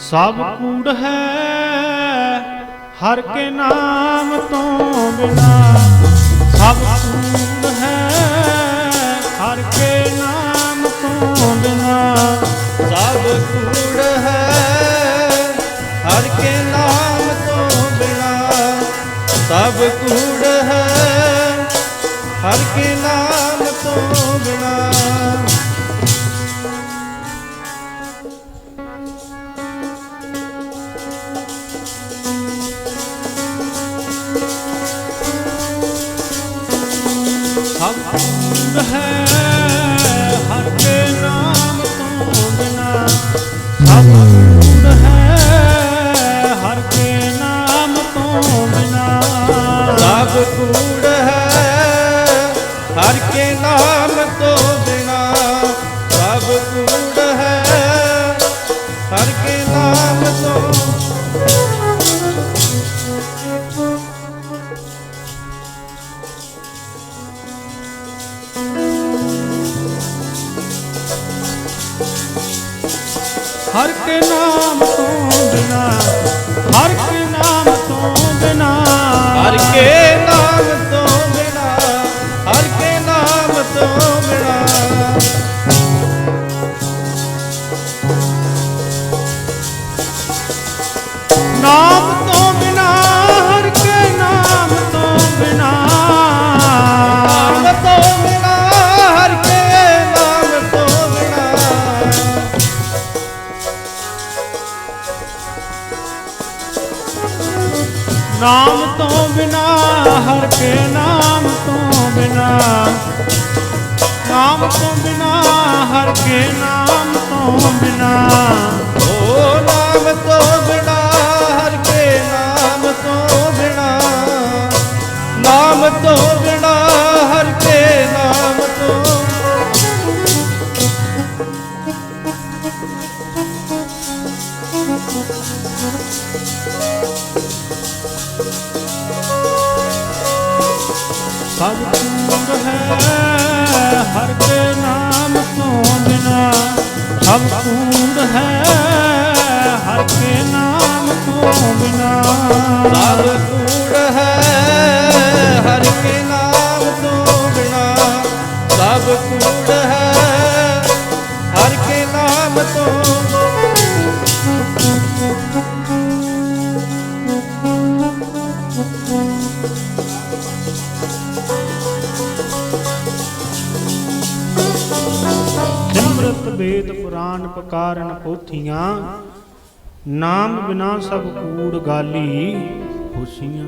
ਸਭ ਕੂੜ ਹੈ, ਹਰ ਕੇ ਨਾਮ ਤੋਂ ਬਿਨਾ। ਸਭ ਕੂੜ ਹੈ, ਹਰ ਕੇ ਨਾਮ ਤੋਂ ਬਿਨਾ। ਸਭ ਕੂੜ ਹੈ, ਹਰ ਕੇ ਨਾਮ ਤੋਂ ਬਿਨਾ। ਸਭ ਕੂੜ ਹੈ, ਹਰ ਕੇ ਨਾਮ ਤੋਂ ਬਿਨਾ। ਸਭ ਹੈ, ਹਰ ਕੇ ਨਾਮ ਤੋਂ ਬਿਨਾ ਸਭ ਹੈ, ਹਰ ਕੇ ਨਾਮ ਤੋਂ ਬਿਨਾ ਸਭ ਕੂੜ ਹਰ ਕੇ ਨਾਮ ਤੋਂ ਬਿਨਾ ਹਰ ਕੇ ਨਾਮ ਤੋਂ ਬਿਨਾ ਹਰ ਕੇ ਨਾਮ ਨਾਮ ਤੋਂ ਬਿਨਾ, ਹਰ ਕੇ ਨਾਮ ਤੋਂ ਬਿਨਾ। ਨਾਮ ਤੋਂ ਬਿਨਾ, ਹਰ ਕੇ ਨਾਮ ਤੋਂ ਬਿਨਾ। ਓ ਨਾਮ ਤੋਂ ਬਿਨਾ, ਹਰ ਕੇ ਨਾਮ ਤੋਂ ਬਿਨਾ। ਨਾਮ ਤੋਂ ਬਿਨਾ, ਹਰ ਕੇ ਨਾਮ ਤੋਂ ਸਭ ਕੂੜ ਹੈ, ਹਰ ਕੇ ਨਾਮ ਤੋਂ ਬਿਨਾ ਸਭ ਕੂੜ ਹੈ, ਹਰ ਕੇ ਨਾਮ ਤੋਂ ਬਿਨਾ ਸਭ ਕੂੜ ਹੈ, ਹਰ ਕੇ ਨਾਮ ਤੋਂ ਬਿਨਾ ਸਭ ਕੂੜ ਹੈ, ਹਰ ਕੇ ਨਾਮ ਤੋਂ ਵੇਦ ਪੁਰਾਨ ਪਕਾਰਨ ਪੋਥੀਆਂ ਨਾਮ ਬਿਨਾ ਸਭ ਕੂੜ ਗਾਲੀ। ਹੋਸੀਆਂ